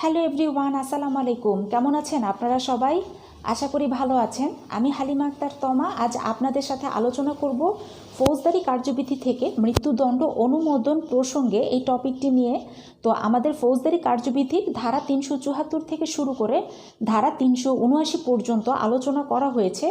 Hello everyone, আসসালামু আলাইকুম। কেমন আছেন আপনারা সবাই? আশা করি ভালো আছেন। আমি হালিমা আক্তার তমা। আজ আপনাদের সাথে আলোচনা করব ফৌজদারি কার্যবিধি থেকে মৃত্যুদণ্ড অনুমোদন প্রসঙ্গে এই টপিকটি নিয়ে। তো আমাদের ফৌজদারি কার্যবিধির ধারা তিনশো চুয়াত্তর থেকে শুরু করে ধারা তিনশো উনআশি পর্যন্ত আলোচনা করা হয়েছে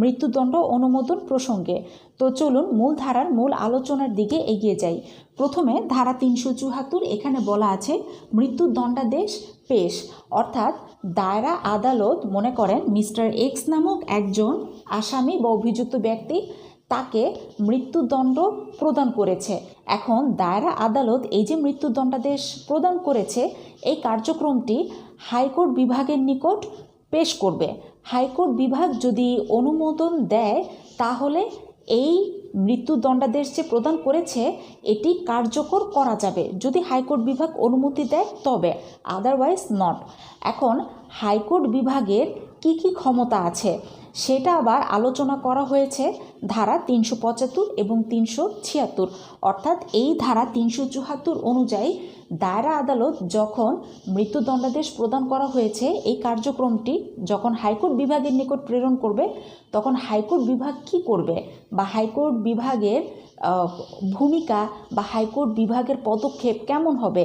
মৃত্যুদণ্ড অনুমোদন প্রসঙ্গে। তো চলুন মূল ধারার মূল আলোচনার দিকে এগিয়ে যাই। প্রথমে ধারা তিনশো চুহাত্তর এখানে বলা আছে, মৃত্যুদণ্ডাদেশ পেশ। অর্থাৎ দায়রা আদালত মনে করেন মিস্টার এক্স নামক একজন আসামি বা অভিযুক্ত ব্যক্তি তাকে মৃত্যুদণ্ড প্রদান করেছে। এখন দায়রা আদালত এই যে মৃত্যুদণ্ডাদেশ প্রদান করেছে, এই কার্যক্রমটি হাইকোর্ট বিভাগের নিকট পেশ করবে। হাইকোর্ট বিভাগ যদি অনুমোদন দেয়, তাহলে এই মৃত্যুদণ্ডাদেশ যে প্রদান করেছে, এটি কার্যকর করা যাবে। যদি হাইকোর্ট বিভাগ অনুমতি দেয়, তবে আদারওয়াইজ নট এখন হাইকোর্ট বিভাগের কি কি ক্ষমতা আছে? সেটা আবার আলোচনা করা হয়েছে ধারা তিনশো পঁচাত্তর এবং তিনশো ছিয়াত্তর। অর্থাৎ এই ধারা তিনশো চুয়াত্তর অনুযায়ী দায়রা আদালত যখন মৃত্যুদণ্ডাদেশ প্রদান করা হয়েছে, এই কার্যক্রমটি যখন হাইকোর্ট বিভাগের নিকট প্রেরণ করবে, তখন হাইকোর্ট বিভাগ কি করবে বা হাইকোর্ট বিভাগের ভূমিকা বা হাইকোর্ট বিভাগের পদক্ষেপ কেমন হবে,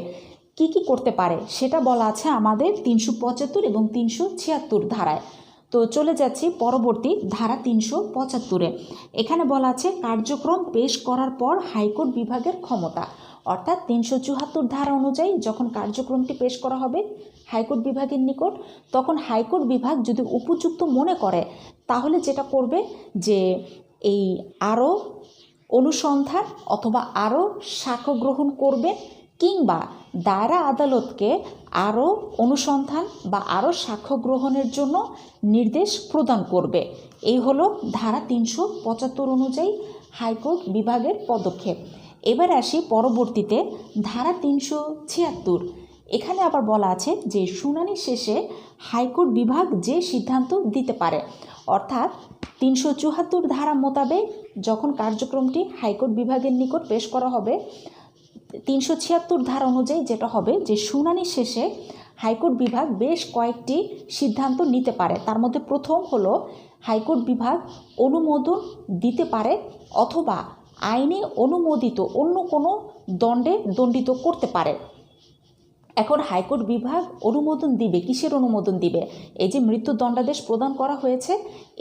কি কি করতে পারে, সেটা বলা আছে আমাদের তিনশো পঁচাত্তর এবং তিনশো ছিয়াত্তর ধারায়। তো চলে যাচ্ছি পরবর্তী ধারা তিনশো পঁচাত্তরে। এখানে বলা আছে, কার্যক্রম পেশ করার পর হাইকোর্ট বিভাগের ক্ষমতা। অর্থাৎ তিনশো চুয়াত্তর ধারা অনুযায়ী যখন কার্যক্রমটি পেশ করা হবে হাইকোর্ট বিভাগের নিকট, তখন হাইকোর্ট বিভাগ যদি উপযুক্ত মনে করে, তাহলে যেটা করবে যে এই আরও অনুসন্ধান অথবা আরও সাক্ষ্য গ্রহণ করবে কিংবা দায়রা আদালতকে আরও অনুসন্ধান বা আরও সাক্ষ্য গ্রহণের জন্য নির্দেশ প্রদান করবে। এই হলো ধারা তিনশো পঁচাত্তর অনুযায়ী হাইকোর্ট বিভাগের পদক্ষেপ। এবার আসি পরবর্তীতে ধারা তিনশো ছিয়াত্তর। এখানে আবার বলা আছে যে শুনানি শেষে হাইকোর্ট বিভাগ যে সিদ্ধান্ত দিতে পারে, অর্থাৎ তিনশো চুয়াত্তর ধারা মোতাবেক যখন কার্যক্রমটি হাইকোর্ট বিভাগের নিকট পেশ করা হবে তিনশো ছিয়াত্তর ধারা অনুযায়ী যেটা হবে যে শুনানি শেষে হাইকোর্ট বিভাগ বেশ কয়েকটি সিদ্ধান্ত নিতে পারে। তার মধ্যে প্রথম হলো হাইকোর্ট বিভাগ অনুমোদন দিতে পারে অথবা আইনে অনুমোদিত অন্য কোনো দণ্ডে দণ্ডিত করতে পারে। এখন হাইকোর্ট বিভাগ অনুমোদন দিবে, কিসের অনুমোদন দিবে? এই যে মৃত্যুদণ্ডাদেশ প্রদান করা হয়েছে,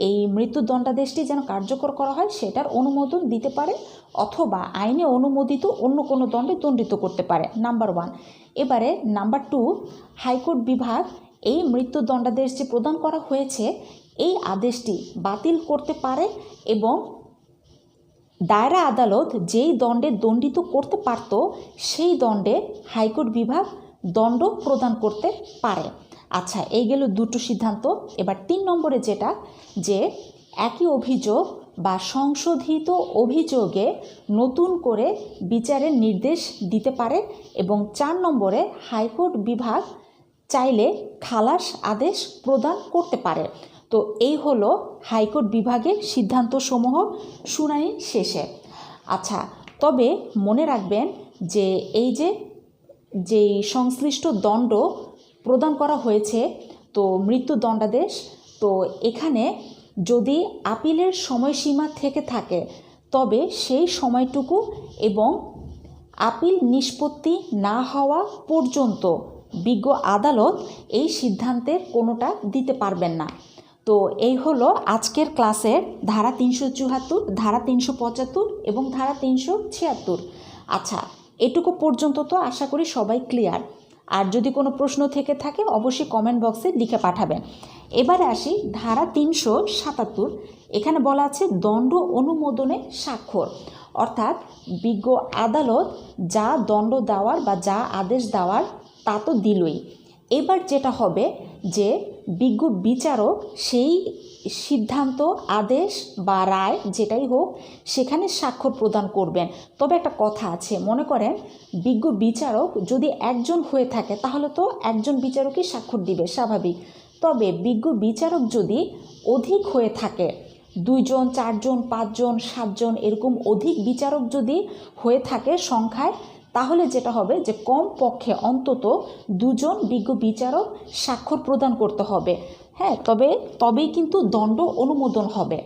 এই মৃত্যুদণ্ডাদেশটি যেন কার্যকর করা হয়, সেটার অনুমোদন দিতে পারে অথবা আইনে অনুমোদিত অন্য কোনো দণ্ডে দণ্ডিত করতে পারে। Number one. এবারে নাম্বার টু, হাইকোর্ট বিভাগ এই মৃত্যুদণ্ডাদেশ যে প্রদান করা হয়েছে, এই আদেশটি বাতিল করতে পারে এবং দায়রা আদালত যেই দণ্ডে দণ্ডিত করতে পারত, সেই দণ্ডে হাইকোর্ট বিভাগ দণ্ড প্রদান করতে পারে। আচ্ছা এই গেল দুটো সিদ্ধান্ত। এবার তিন নম্বরে যেটা, যে একই অভিযোগ বা সংশোধিত অভিযোগে নতুন করে বিচারের নির্দেশ দিতে পারে এবং চার নম্বরে হাইকোর্ট বিভাগ চাইলে খালাস আদেশ প্রদান করতে পারে। তো এই হলো হাইকোর্ট বিভাগের সিদ্ধান্তসমূহ শুনানি শেষে। আচ্ছা তবে মনে রাখবেন যে এই যে যেই সংশ্লিষ্ট দণ্ড প্রদান করা হয়েছে, তো মৃত্যুদণ্ডাদেশ, তো এখানে যদি আপিলের সময়সীমা থেকে থাকে, তবে সেই সময়টুকু এবং আপিল নিষ্পত্তি না হওয়া পর্যন্ত বিজ্ঞ আদালত এই সিদ্ধান্তের কোনোটা দিতে পারবেন না। তো এই হলো আজকের ক্লাসের ধারা তিনশো চুয়াত্তর, ধারা তিনশো পঁচাত্তর এবং ধারা তিনশো ছিয়াত্তর। আচ্ছা এটুকু পর্যন্ত তো আশা করি সবাই ক্লিয়ার আর যদি কোনো প্রশ্ন থেকে থাকে, অবশ্যই কমেন্ট বক্সে লিখে পাঠাবেন। এবারে আসি, ধারা তিনশো সাতাত্তর। এখানে বলা আছে, দণ্ড অনুমোদনে স্বাক্ষর। অর্থাৎ, বিজ্ঞ আদালত যা দণ্ড দেওয়ার বা যা আদেশ দেওয়ার তা তো দিলই। এবার যেটা হবে যে বিজ্ঞ বিচারক সেই সিদ্ধান্ত, আদেশ বা রায় যেটাই হোক সেখানে স্বাক্ষর প্রদান করবেন। তবে একটা কথা আছে, মনে করেন বিজ্ঞ বিচারক যদি একজন হয়ে থাকে তাহলে তো একজন বিচারকই স্বাক্ষর দিবে, স্বাভাবিক। তবে বিজ্ঞ বিচারক যদি অধিক হয়ে থাকে, দুইজন, চারজন, পাঁচজন, সাতজন এরকম অধিক বিচারক যদি হয়ে থাকে সংখ্যায় তাহলে যেটা হবে যে কম পক্ষে অন্তত দুজন বিজ্ঞ বিচারক স্বাক্ষর প্রদান করতে হবে। হ্যাঁ তবে, তবেই কিন্তু দণ্ড অনুমোদন হবে।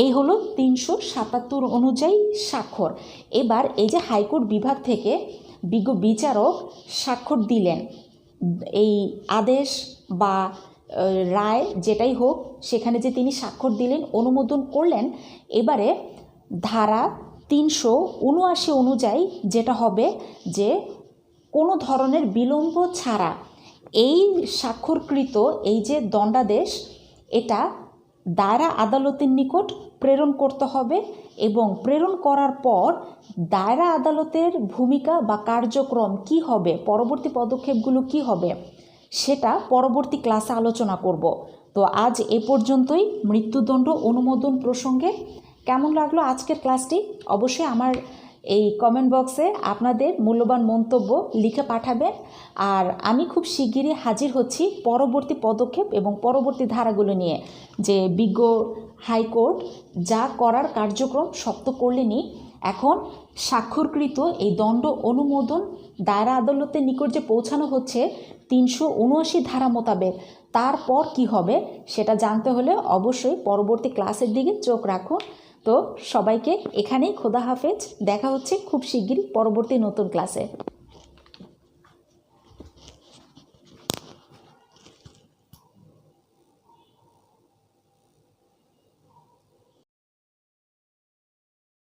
এই হলো তিনশো সাতাত্তর অনুযায়ী স্বাক্ষর। এবার এই যে হাইকোর্ট বিভাগ থেকে বিজ্ঞ বিচারক স্বাক্ষর দিলেন, এই আদেশ বা রায় যেটাই হোক, সেখানে যে তিনি স্বাক্ষর দিলেন, অনুমোদন করলেন, এবারে ধারা তিনশো উনআশি অনুযায়ী যেটা হবে যে কোনো ধরনের বিলম্ব ছাড়া এই স্বাক্ষরকৃত এই যে দণ্ডাদেশ, এটা দায়রা আদালতের নিকট প্রেরণ করতে হবে এবং প্রেরণ করার পর দায়রা আদালতের ভূমিকা বা কার্যক্রম কি হবে, পরবর্তী পদক্ষেপগুলো কি হবে, সেটা পরবর্তী ক্লাসে আলোচনা করব। তো আজ এ পর্যন্তই। মৃত্যুদণ্ড অনুমোদন প্রসঙ্গে কেমন লাগল আজকের ক্লাসটি? অবশ্যই আমার এই কমেন্ট বক্সে আপনাদের মূল্যবান মন্তব্য লিখে পাঠাবেন। আর আমি খুব শিগগিরই হাজির হচ্ছি পরবর্তী পদক্ষেপ এবং পরবর্তী ধারাগুলো নিয়ে যে বিজ্ঞ হাইকোর্ট যা করার কার্যক্রম শক্ত করলেনি, এখন স্বাক্ষরকৃত এই দণ্ড অনুমোদন দায়রা আদালতের নিকট যে পৌঁছানো হচ্ছে তিনশো উনআশি ধারা মোতাবেক, তারপর কি হবে সেটা জানতে হলে অবশ্যই পরবর্তী ক্লাসের দিকে চোখ রাখুন। তো সবাইকে এখানেই খোদা হাফেজ। দেখা হচ্ছে খুব শিগগিরই পরবর্তী নতুন ক্লাসে।